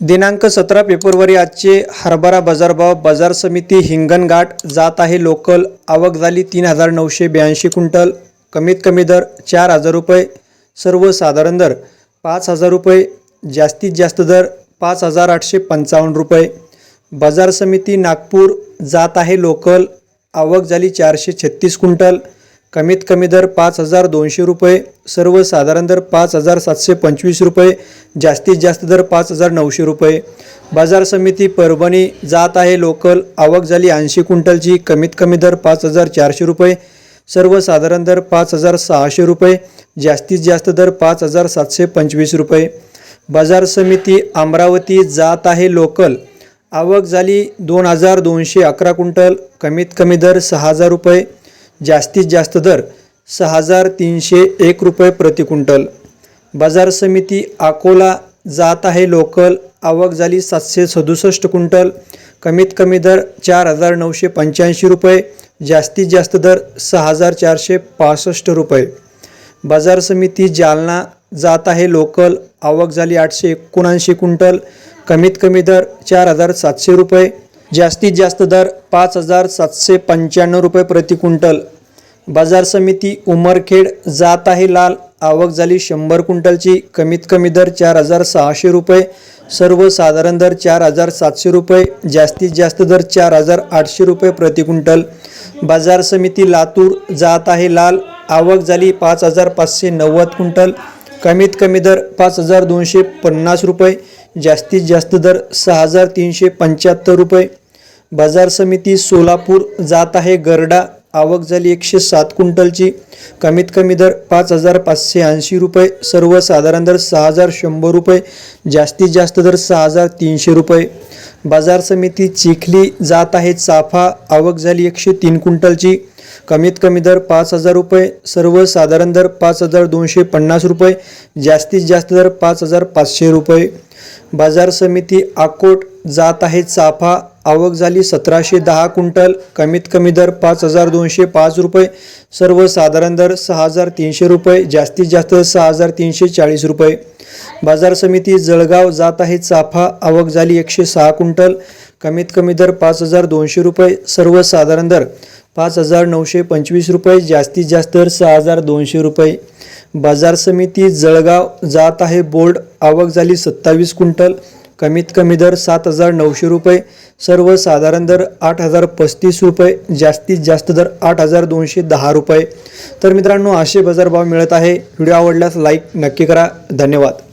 दिनांक सतरा फेब्रुवारी आजचे हरभरा बाजारभाव बाजार समिती हिंगणघाट जात आहे लोकल. आवक झाली तीन हजार नऊशे ब्याऐंशी क्विंटल. कमीत कमी दर चार हजार रुपये. सर्वसाधारण दर पाच हजार रुपये. जास्तीत जास्त दर पाच हजार आठशे पंचावन्न रुपये. बाजार समिती नागपूर जात आहे लोकल. आवक झाली चारशे छत्तीस क्विंटल. कमीत कमी दर पाच हजार दोनशे रुपये सर्वसाधारण दर पाच हजार सातशे पंचवीस रुपये जास्तीत जास्त दर पाच हजार नऊशे रुपये. बाजार समिती परभणी जात आहे लोकल आवक झाली ऐंशी क्विंटलची कमीत कमी दर पाच हजार चारशे रुपये सर्वसाधारण दर पाच हजार सहाशे रुपये जास्तीत जास्त दर पाच हजार सातशे पंचवीस रुपये. बाजार समिती अमरावती जात आहे लोकल आवक झाली दोन हजार दोनशे अकरा क्विंटल कमीत कमी दर सहा हजार रुपये जास्तीत जास्त दर सहा हजार तीनशे एक रुपये प्रति क्विंटल. बाजार समिती अकोला जात आहे लोकल आवक झाली सातशे सदुसष्ट क्विंटल कमीत कमी दर चार हजार नऊशे पंच्याऐंशी रुपये जास्तीत जास्त दर सहा हजार चारशे पासष्ट रुपये. बाजार समिती जालना जात आहे लोकल आवक झाली आठशे एकोणऐंशी क्विंटल कमीत कमी दर चार हजार सातशे रुपये जास्तीत जास्त दर पाच हजार सातशे पंच्याण्णव रुपये प्रति क्विंटल. बाजार समिती उमरखेड जात आहे लाल. आवक झाली शंभर क्विंटलची. कमीत कमी दर चार हजार सहाशे रुपये. सर्वसाधारण दर चार हजार सातशे रुपये. जास्तीत जास्त दर चार हजार आठशे रुपये प्रति क्विंटल. बाजार समिती लातूर जात आहे लाल. आवक झाली पाच हजार पाचशे नव्वद क्विंटल. कमीत कमी दर पाच हजार दोनशे पन्नास रुपये. जास्तीत जास्त दर सहा हजार तीनशे पंच्याहत्तर रुपये. बाजार समिती सोलापूर जात आहे गरडा. आवक झाली एकशे सात क्विंटलची. कमीत कमी दर पाच हजार पाचशे ऐंशी रुपये सर्वसाधारण दर सहा हजार शंभर रुपये जास्तीत जास्त दर सहा हजार तीनशे रुपये. बाजार समिती चिखली जात आहे चाफा आवक झाली एकशे तीन क्विंटलची. कमीत कमी दर पाच हजार रुपये सर्वसाधारण दर पाच हजार दोनशे पन्नास रुपये जास्तीत जास्त दर पाच हजार पाचशे रुपये. बाजार समिती आकोट जात आहे चाफा आवक झाली सतराशे दहा क्विंटल कमीत कमी दर पाच हजार दोनशे पाच रुपये सर्वसाधारण दर सहा हजार तीनशे रुपये जास्तीत जास्त सहा हजार तीनशे चाळीस रुपये. बाजार समिती जळगाव जात आहे चाफा आवक झाली एकशे सहा क्विंटल कमीत कमी दर पाच हजार दोनशे रुपये सर्वसाधारण दर पाच हजार नऊशे पंचवीस रुपये जास्तीत जास्त दर सहा हजार दोनशे रुपये. बाजार समिती जळगाव जात आहे बोर्ड आवक झाली सत्तावीस क्विंटल कमीत कमी दर सात हजार नऊशे रुपये सर्वसाधारण दर आठ हजार पस्तीस रुपये जास्तीत जास्त दर आठ हजार दोनशे दहा रुपये. तर मित्रांनो असे बाजारभाव मिळत आहे. व्हिडिओ आवडल्यास लाईक नक्की करा. धन्यवाद.